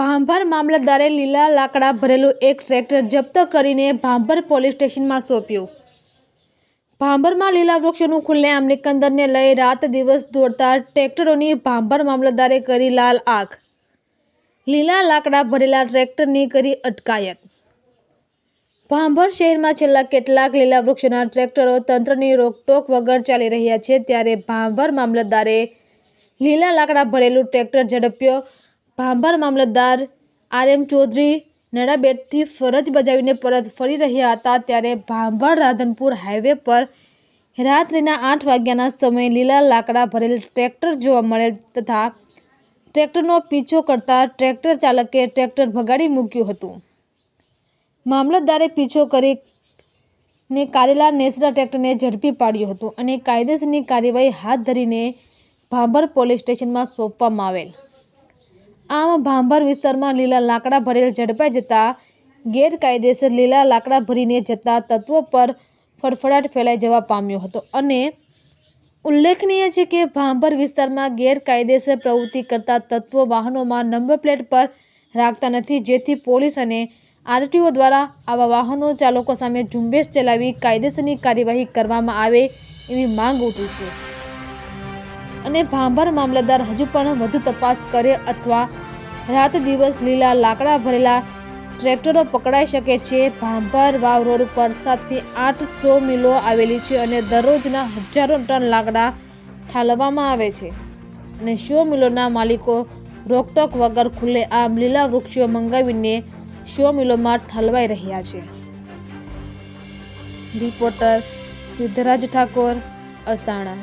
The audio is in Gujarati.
ભાંભર મામલતદારે લીલા લાકડા ભરેલું એક ટ્રેક્ટર જપ્ત કરીને ભાંભર પોલીસ સ્ટેશનમાં સોંપ્યું. ભાંભરમાં લીલા વૃક્ષોનું ખુલ્લેઆમ નિકંદરને લઈ રાત દિવસ દોડતા ટ્રેક્ટરોની ભાંભર મામલતદારે કરી લાલ આંખ લીલા લાકડા ભરેલા ટ્રેક્ટરની કરી અટકાયત. ભાંભર શહેરમાં છેલ્લા કેટલાક લીલા વૃક્ષોના ટ્રેક્ટરો તંત્રની રોકટોક વગર ચાલી રહ્યા છે, ત્યારે ભાંભર મામલતદારે લીલા લાકડા ભરેલું ટ્રેક્ટર ઝડપ્યો. ભાંભર મામલતદાર આર એમ ચૌધરી નડાબેટથી ફરજ બજાવીને પરત ફરી રહ્યા હતા ત્યારે ભાંભર રાધનપુર હાઈવે પર રાત્રિના આઠ વાગ્યાના સમયે લીલા લાકડા ભરેલ ટ્રેક્ટર જોવા મળેલ તથા ટ્રેક્ટરનો પીછો કરતા ટ્રેક્ટર ચાલકે ટ્રેક્ટર ભગાડી મૂક્યું હતું. મામલતદારે પીછો કરી ને કારેલા નેસરા ટ્રેક્ટરને ઝડપી પાડ્યું હતું અને કાયદેસરની કાર્યવાહી હાથ ધરીને ભાંભર પોલીસ સ્ટેશનમાં સોંપવામાં આવેલ. આમ ભાંભર વિસ્તારમાં લીલા લાકડા ભરેલ ઝડપાઈ જતા ગેરકાયદેસર લીલા લાકડા ભરીને જતા તત્વો પર ફડફડાટ ફેલાઈ જવા પામ્યો હતો. અને ઉલ્લેખનીય છે કે ભાંભર વિસ્તારમાં ગેરકાયદેસર પ્રવૃત્તિ કરતા તત્વો વાહનોમાં નંબર પ્લેટ પર રાખતા નથી, જેથી પોલીસ અને આરટીઓ દ્વારા આવા વાહનો ચાલકો સામે ઝુંબેશ ચલાવી કાયદેસરની કાર્યવાહી કરવામાં આવે એવી માંગ ઉઠી છે. અને ભાંભર મામલતદાર હજુ પણ વધુ તપાસ કરે અથવા રાત દિવસ લીલા લાકડા ભરેલા ટ્રેક્ટરો પકડાઈ શકે છે. ભાંભર વાવ રોડ પર સાતથી આઠ સો મિલો આવેલી છે અને દરરોજના હજારો ટન લાકડા ઠાલવવામાં આવે છે અને શો મિલોના માલિકો રોકટોક વગર ખુલ્લે આમ લીલા વૃક્ષો મંગાવીને શો મિલોમાં ઠલવાઈ રહ્યા છે. રિપોર્ટર સિદ્ધરાજ ઠાકોર, અસાણા.